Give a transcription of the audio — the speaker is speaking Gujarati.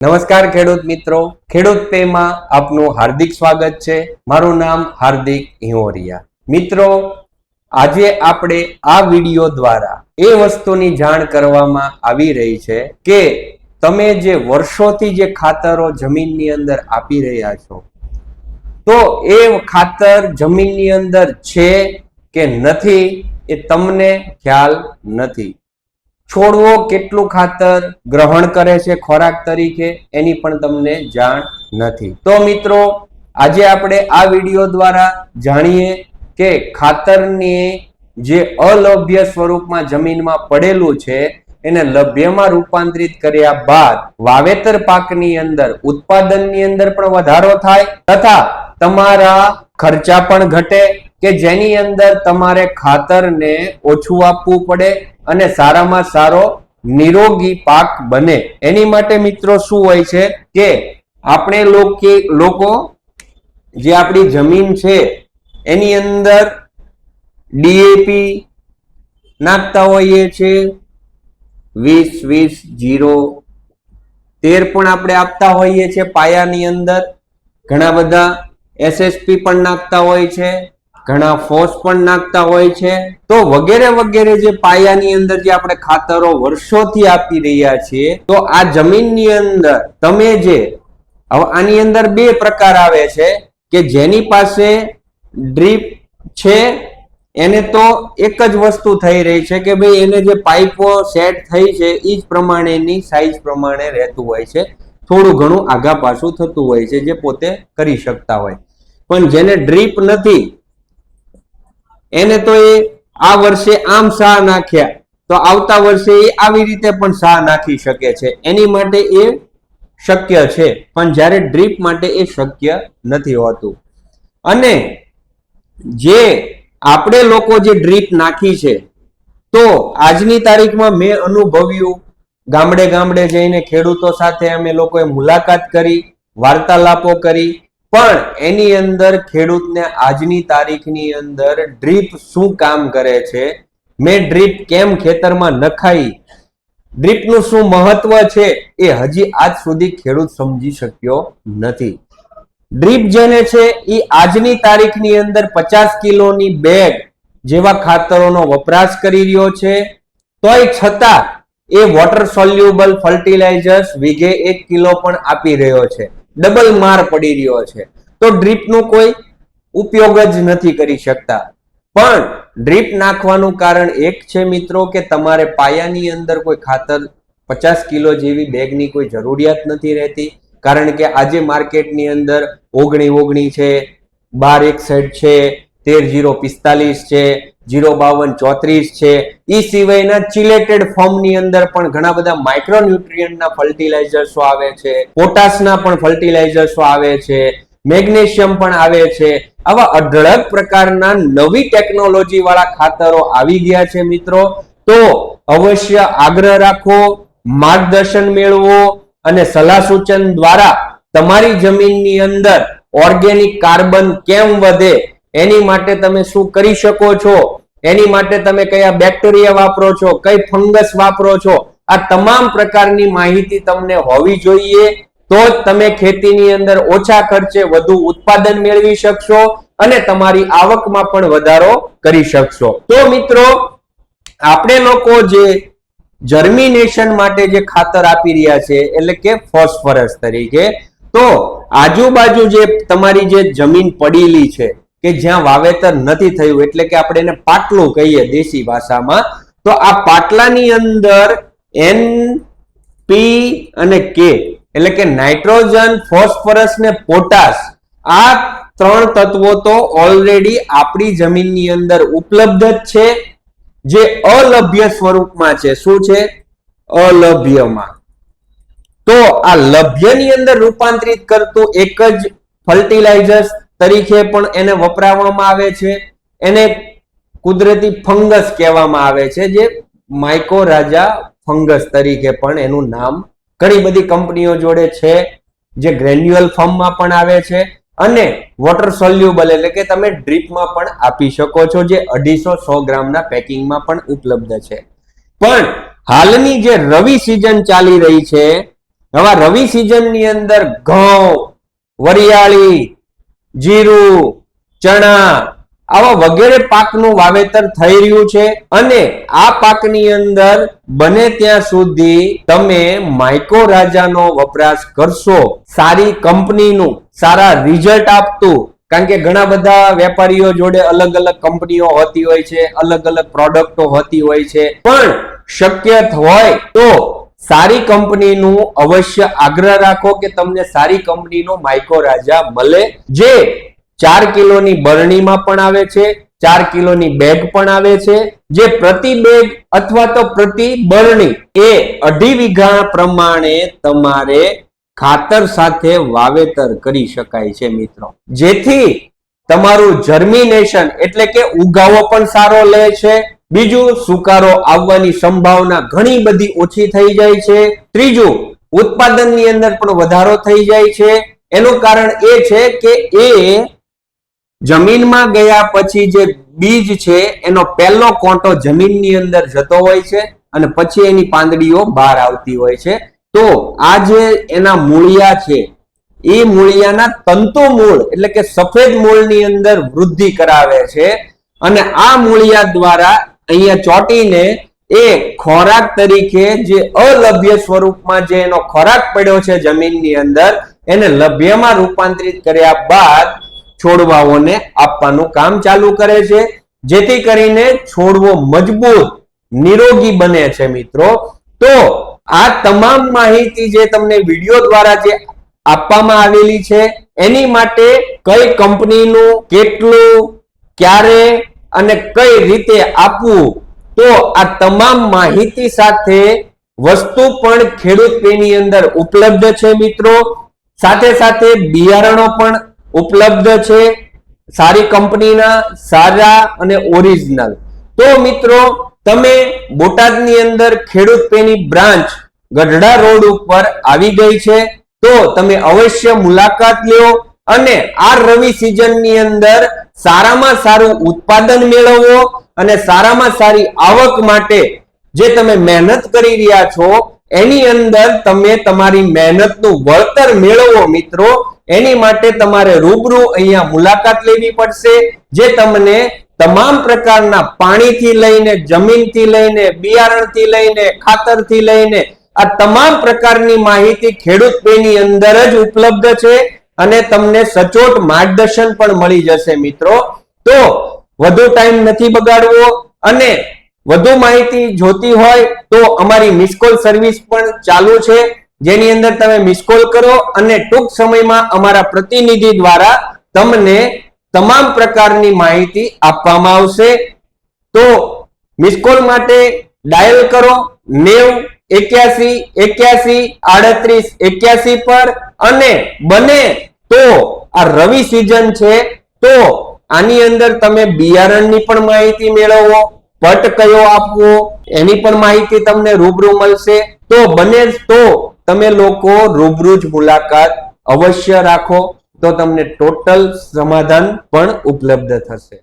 નમસ્કાર ખેડૂત મિત્રો. ખેડૂત પેમાં આપનું હાર્દિક સ્વાગત છે. મારું નામ હાર્દિક હિંવરિયા. મિત્રો, આજે આપણે આ વીડિયો દ્વારા એ વસ્તુની જાણ કરવામાં આવી રહી છે કે તમે જે વર્ષોથી જે ખાતરો જમીનની અંદર આપી રહ્યા છો, તો એ ખાતર જમીનની અંદર છે કે નથી એ તમને ખ્યાલ નથી. છોડવો કેટલું ખાતર ગ્રહણ કરે છે ખોરાક તરીકે એની પણ તમને જાણ નથી. તો મિત્રો, આજે આપણે આ વીડિયો દ્વારા જાણીએ કે ખાતરની જે અલભ્ય સ્વરૂપમાં જમીનમાં પડેલું છે, એને લભ્યમાં રૂપાંતરિત કર્યા બાદ વાવેતર પાકની અંદર ઉત્પાદનની અંદર પણ વધારો થાય તથા તમારા ખર્ચા પણ ઘટે કે જેની અંદર તમારે ખાતરને ઓછું આપવું પડે અને સારામાં સારો નિરોગી પાક બને. એની માટે મિત્રો શું હોય છે કે આપણે લોકો લોકો જે આપણી જમીન છે, એની અંદર ડીએપી નાખતા હોઈએ છીએ. વીસ વીસ, જીરો, તેર પણ આપણે આપતા હોઈએ છીએ પાયાની અંદર. ઘણા બધા એસએસપી પણ નાખતા હોય છે. ઘણા ફોસ પણ નાખતા હોય છે. તો વગેરે વગેરે જે પાયાની અંદર જે આપણે ખાતરો વર્ષોથી આપી રહ્યા છીએ, તો આ જમીનની અંદર તમે જે, હવે આની અંદર બે પ્રકાર આવે છે કે જેની પાસે ડ્રીપ છે, એને તો એક જ વસ્તુ થઈ રહી છે કે ભાઈ એને જે પાઇપો સેટ થઈ છે એ જ પ્રમાણેની સાઈઝ પ્રમાણે રહેતું હોય છે. થોડું ઘણું આગા પાછું થતું હોય છે જે પોતે કરી શકતા હોય. પણ જેને ડ્રીપ નથી એને તો એ આ વર્ષે આમ શાહ નાખ્યા. તો આવતા વર્ષે એ આવી રીતે પણ શાહ નાખી શકે છે. એની માટે એ શક્ય છે. પણ જ્યારે ડ્રીપ માટે એ શક્ય નથી હોતું. અને જે આપણે લોકો જે ડ્રીપ નાખી છે, તો આજની તારીખમાં મેં અનુભવ્યું, ગામડે ગામડે જઈને ખેડૂતો સાથે અમે લોકોએ મુલાકાત કરી, વાર્તાલાપો કરી પણ એની અંદર ખેડૂતને આજની તારીખની અંદર ડ્રીપ શું કામ કરે છે? મેં ડ્રીપ કેમ ખેતરમાં નખાઈ? ડ્રીપનું શું મહત્વ છે? એ હજી આજ સુધી ખેડૂત સમજી શક્યો નથી. ડ્રીપ જેને છે એ આજની તારીખની અંદર પચાસ કિલોની બેગ જેવા ખાતરોનો વપરાશ કરી રહ્યો છે. તોય છતાં એ વોટર સોલ્યુબલ ફર્ટિલાઇઝર્સ વીઘે એક કિલો પણ આપી રહ્યો છે. ડબલ માર પડી રહ્યો છે. તો ડ્રીપનો કોઈ ઉપયોગ જ નથી કરી શકતા. પણ ડ્રીપ નાખવાનું કારણ એક છે મિત્રો કે તમારે પાયાની અંદર કોઈ ખાતર પચાસ કિલો જેવી બેગની કોઈ જરૂરિયાત નથી રહેતી. કારણ કે આજે માર્કેટની અંદર ઓગણી ઓગણી છે, બાર એક એકસઠ છે તેર જીરો પિસ્તાલીસ છે, જીરો બાવન ચોત્રીસ છે. એ સિવાયના ચિલેટેડ ફોર્મની અંદર પણ ઘણા બધા માઇક્રોન્યુટ્રિયન્ટના ફર્ટિલાઇઝર્સો આવે છે પોટાશના પણ ફર્ટિલાઇઝર્સો આવે છે મેગ્નેશિયમ પણ આવે છે. આવા અઢળક પ્રકારના નવી ટેકનોલોજી વાળા ખાતરો આવી ગયા છે મિત્રો. તો અવશ્ય આગ્રહ રાખો, માર્ગદર્શન મેળવો અને સલાહ સૂચન દ્વારા તમારી જમીનની અંદર ઓર્ગેનિક કાર્બન કેમ વધે એની માટે તમે શું કરી શકો છો? એની માટે તમે કયા બેક્ટેરિયા વાપરો છો? કઈ ફંગસ વાપરો છો? આ તમામ પ્રકારની માહિતી તમને હોવી જોઈએ. તો જ તમે ખેતીની અંદર ઓછા ખર્ચે વધુ ઉત્પાદન મેળવી શકશો અને તમારી આવકમાં પણ વધારો કરી શકશો. તો મિત્રો, આપણે લોકો જે જર્મિનેશન માટે જે ખાતર આપી રહ્યા છે, એટલે કે ફોસ્ફરસ તરીકે, તો આજુબાજુ જે તમારી જે જમીન પડેલી છે કે જ્યાં વાવેતર નથી થયું, એટલે કે આપણે એને પાટલું કહીએ દેશી ભાષામાં, તો આ પાટલાની અંદર એન, પી અને કે, એટલે કે નાઇટ્રોજન, ફોસ્ફરસ ને પોટાશ, આ ત્રણ તત્વો તો ઓલરેડી આપણી જમીનની અંદર ઉપલબ્ધ જ છે, જે અલભ્ય સ્વરૂપમાં છે. શું છે? અલભ્યમાં. તો આ લભ્યની અંદર રૂપાંતરિત કરતું એક જ ફર્ટિલાઇઝર્સ તરીકે પણ એને વપરાવવામાં આવે છે. એને કુદરતી ફંગસ કહેવામાં આવે છે જે માઇકોરાજા ફંગસ તરીકે પણ એનું નામ ઘણી બધી કંપનીઓ જોડે છે, જે ગ્રેન્યુઅલ ફોર્મમાં પણ આવે છે અને વોટર સોલ્યુબલ એટલે કે તમે ડ્રીપમાં પણ આપી શકો છો જે અઢીસો સો ગ્રામના પેકિંગમાં પણ ઉપલબ્ધ છે. પણ હાલની જે રવિ સિઝન ચાલી રહી છે, હવે રવિ સિઝનની અંદર ઘઉં, વરિયાળી જીરું, ચણા, આવા વગેરે પાકનું વાવેતર થઈ રહ્યું છે અને આ પાકની અંદર બને ત્યાં સુધી તમે માઇકો રાજાનો વપરાશ કરશો. સારી કંપનીનું સારા રિઝલ્ટ આપતું. કારણ કે ઘણા બધા વેપારીઓ જોડે અલગ અલગ કંપનીઓ હોતી હોય છે, અલગ અલગ પ્રોડક્ટો હોતી હોય છે. પણ શક્ય હોય તો સારી કંપનીનું અવશ્ય આગ્રહ રાખો કે તમને સારી કંપનીનો માઇકો રાજા મળે, જે ચાર કિલોની બરણીમાં પણ આવે છે, ચાર કિલોની બેગ પણ આવે છે, જે પ્રતિ બેગ અથવા તો પ્રતિ બરણી એ અઢી વીઘા પ્રમાણે તમારે ખાતર સાથે વાવેતર કરી શકાય છે મિત્રો. જેથી તમારું જર્મિનેશન એટલે કે ઉગાવો પણ સારો લે છે બીજું, સુકારો આવવાની સંભાવના ઘણી બધી ઓછી થઈ જાય છે. ત્રીજું, ઉત્પાદનની અંદર પણ વધારો થઈ જાય છે. એનું કારણ એ છે કે એ જમીનમાં ગયા પછી જે બીજ છે, એનો પહેલો કોંટો જમીનની અંદર જતો હોય છે અને પછી એની પાંદડીઓ બહાર આવતી હોય છે. તો આ જે એના મૂળિયા છે, એ મૂળિયાના તંતુ મૂળ, એટલે કે સફેદ મૂળની અંદર વૃદ્ધિ કરાવે છે. અને આ મૂળિયા દ્વારા અહીંયા ચોટીને એ ખોરાક તરીકે જે અલભ્ય સ્વરૂપમાં જે એનો ખોરાક પડ્યો છે જમીનની અંદર, એને લભ્યમાં રૂપાંતરિત કર્યા બાદ છોડવાઓને આપવાનું કામ ચાલુ કરે છે. જેથી કરીને છોડવો મજબૂત, નિરોગી બને છે મિત્રો. તો આ તમામ માહિતી જે તમને વીડિયો દ્વારા જે આપવામાં આવેલી છે, એની માટે કઈ કંપનીનું, કેટલું, ક્યારે અને કઈ રીતે આપવું, તો આ તમામ માહિતી સાથે વસ્તુ પણ ખેડૂત પેની અંદર ઉપલબ્ધ છે મિત્રો. સાથે સાથે બિયારણો પણ ઉપલબ્ધ છે. સારી કંપનીના, સારા અને ઓરિજિનલ તો મિત્રો, તમે બોટાદની અંદર ખેડૂત પેની બ્રાન્ચ ગઢડા રોડ ઉપર આવી ગઈ છે, તો તમે અવશ્ય મુલાકાત લ્યો અને આ રવિ સિઝનની અંદર સારામાં સારું ઉત્પાદન મેળવવો અને સારામાં સારી આવક માટે જે તમે મહેનત કરી રહ્યા છો, એની અંદર તમે તમારી મહેનતનું વળતર મેળવો મિત્રો. એની માટે તમારે રૂબરૂ અહીંયા મુલાકાત લેવી પડશે, જે તમને તમામ પ્રકારના પાણીથી લઈને, જમીનથી લઈને, બિયારણથી લઈને, ખાતરથી લઈને, આ તમામ પ્રકારની માહિતી ખેડૂત પેની અંદર જ ઉપલબ્ધ છે. અને તમને સચોટ માર્ગદર્શન પણ મળી જશે મિત્રો. તો વધુ ટાઈમ નથી બગાડવો અને વધુ માહિતી જોતી હોય તો અમારી મિસકોલ સર્વિસ પણ ચાલુ છે. જેની અંદર તમે મિસકોલ કરો અને ટૂંક સમયમાં અમારા પ્રતિનિધિ દ્વારા તમને તમામ પ્રકારની માહિતી આપવામાં આવશે. તો મિસકોલ માટે ડાયલ કરો નેવ એક્યાસી એક્યાસી આડત્રીસ એક્યાસી પર અને બને તો આ રવિ સિઝન છે, તો આની અંદર તમે બિયારણની પણ માહિતી મેળવો, પટ કયો આપવો, એની પણ માહિતી તમને રૂબરૂ મળશે. તો બને તો તમે લોકો રૂબરૂ જ મુલાકાત અવશ્ય રાખો, તો તમને ટોટલ સમાધાન પણ ઉપલબ્ધ થશે.